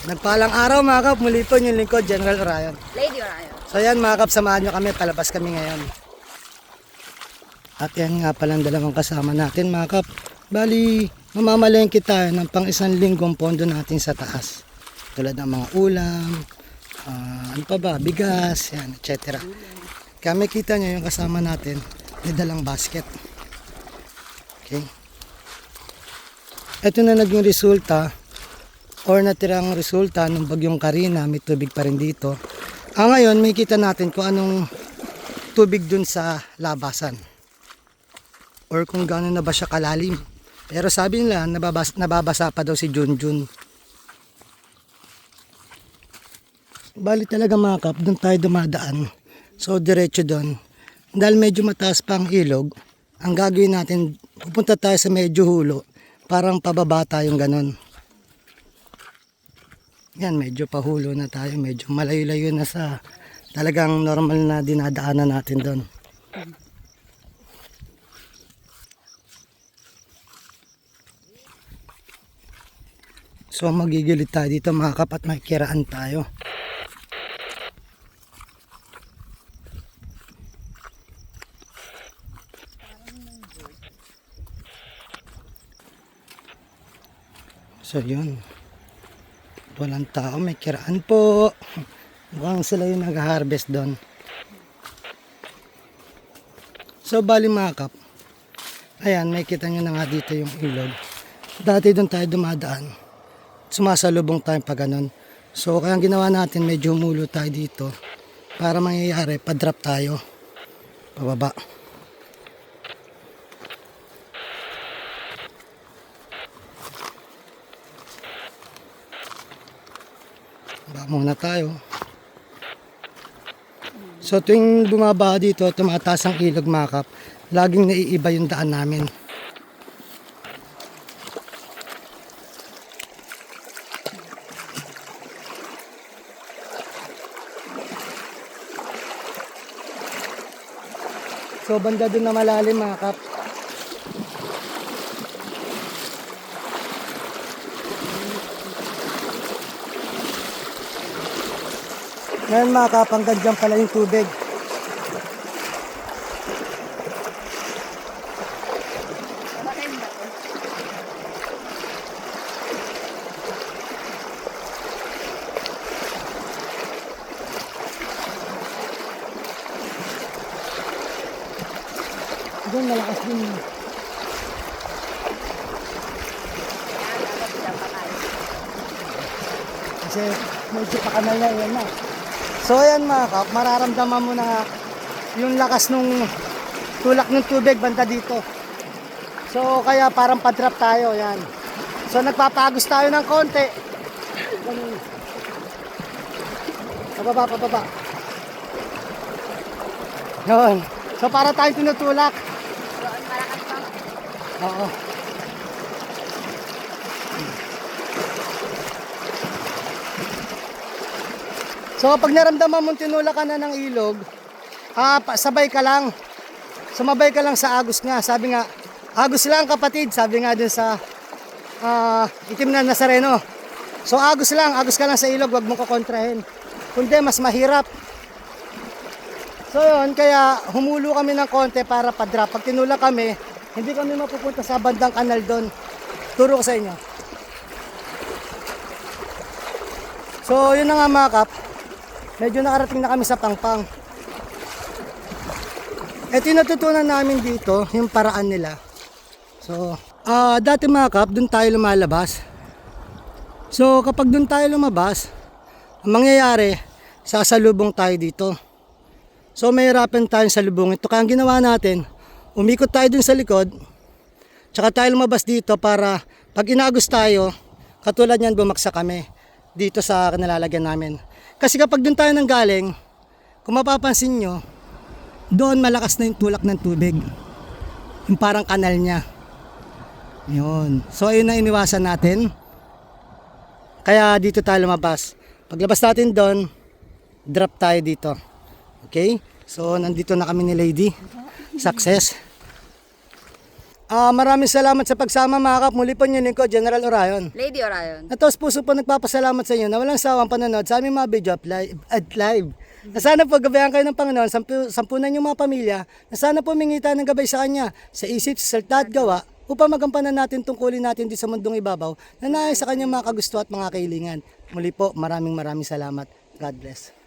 Nagpalang araw mga kap, muli po yung lingkod, General Orion. Lady Orion. So yan mga kap, samahan nyo kami, palabas kami ngayon. At yan nga palang dalawang kasama natin mga kap. Bali, mamamalengke tayo ng pang isang linggong pondo natin sa taas. Tulad ng mga ulam, ah, ano pa ba, bigas, yan, etc. May kita nyo yung kasama natin, may dalang basket. Okay. Ito na naging resulta or natirang resulta ng bagyong Karina, may tubig pa rin dito. Ah, ngayon, may kita natin kung anong tubig dun sa labasan. Or kung gano'n na ba siya kalalim. Pero sabi nila, nababas, nababasa pa daw si Junjun. Bali talaga mga kap, doon tayo dumadaan. So, diretso doon. Dahil medyo mataas pa ang ilog, ang gagawin natin, pupunta tayo sa medyo hulo. Parang pababa tayong ganon. Yan, medyo pahulo na tayo. Medyo malayo-layo na sa talagang normal na dinadaanan natin doon. So magigilid tayo dito mga kap at makikiraan tayo. So yun. Walang tao, may kiraan po. Mukhang sila yung nag-harvest doon. So bali mga kap. Ayan, may kita nyo na nga dito yung ilog. Dati doon tayo dumadaan. Sumasalubong tayo pa ganun. So kaya ang ginawa natin, medyo mulo tayo dito. Para mangyayari, pa-drop tayo. Pababa. Ba muna tayo. So tuwing bumaba dito, tumataas ang ilog mga kap, laging naiiba yung daan namin. So banda dun na malalim mga kap. Ngayon mga kap, hanggang dyan pala yung tubig. Doon malakas din. Tayo. Kasi medyo pakanal na yan na. So ayan mga kap, mararamdaman mo na yung lakas nung tulak ng tubig banda dito. So kaya parang padrap tayo, yan. So nagpapagos tayo ng konti. Ganun. Pababa, pababa. Yun. So para tayong tinutulak. Oo. So pag naramdaman mong tinulak ka na ng ilog, ah, sabay ka lang. Sumabay ka lang sa agos nga. Sabi nga, agos lang kapatid. Sabi nga dun sa ah, itim na Nazareno. So agos lang, agos ka lang sa ilog, wag mong kukontrahin. Kundi mas mahirap. So yun, kaya humulo kami ng konti para pa-drop. Pag tinulak kami, hindi kami mapupunta sa bandang kanal doon. Turo ko sa inyo. So yun na nga mga kap. Medyo nakarating na kami sa pangpang. Ito yung namin dito, yung paraan nila. So, ah dati mga kap, doon tayo lumalabas. So kapag doon tayo lumabas, ang mangyayari, sasalubong tayo dito. So may hirapan tayo sa lubong ito. Kaya ang ginawa natin, umikot tayo dun sa likod, tsaka tayo lumabas dito para pag inagos tayo, katulad niyan bumaksa kami dito sa nalalagyan namin. Kasi kapag dun tayo nang galing, kung mapapansin nyo, doon malakas na yung tulak ng tubig. Yung parang kanal niya. Yun. So ayun na iniwasan natin. Kaya dito tayo lumabas. Paglabas natin doon, drop tayo dito. Okay? So, nandito na kami ni Lady. Success. Ah, maraming salamat sa pagsama mga kap. Muli po yung lingkod, General Orion. Lady Orion. At taos puso po nagpapasalamat sa inyo na walang sawang panonood sa aming mga video at live. At live. Na sana po gabayan kayo ng Panginoon, sampu, sampunan yung mga pamilya, na sana po mingita ng gabay sa Kanya, sa isip, sa salita at gawa, upang magampanan natin tungkulin natin din sa mundong ibabaw na nais sa Kanyang mga kagusto at mga kailingan. Muli po, maraming maraming salamat. God bless.